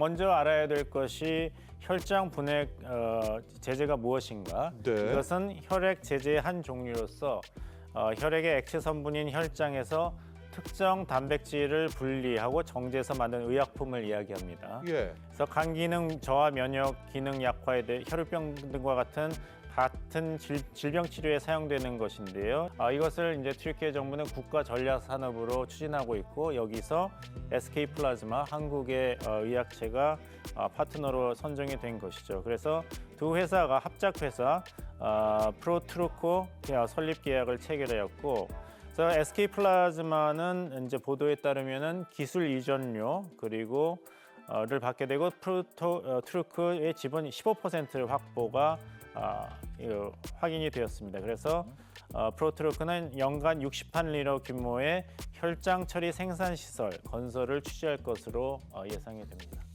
먼저 알아야 될 것이 혈장 분해 어, 제제가 무엇인가? 네. 이것은 혈액 제제의 한 종류로서 어, 혈액의 액체 성분인 혈장에서 특정 단백질을 분리하고 정제해서 만든 의약품을 이야기합니다. 예. 그래서 간 기능 저하, 면역 기능 약화에 대해 혈우병 등과 같은 같은 질, 질병 치료에 사용되는 것인데요. 아, 이것을 이제 튀르키예 정부는 국가 전략 산업으로 추진하고 있고 여기서 SK 플라즈마 한국의 어, 의약체가 어, 파트너로 선정이 된 것이죠. 그래서 두 회사가 합작 회사 어, 프로트루코 설립 계약을 체결하였고 SK 플라즈마는 이제 보도에 따르면은 기술 이전료 그리고 어 를 받게 되고 프로토 어, 트루크의 지분 15%를 확보가 아, 확인이 되었습니다. 그래서 어, 프로트루크는 연간 60만 리터 규모의 혈장 처리 생산 시설 건설을 추진할 것으로 어, 예상이 됩니다.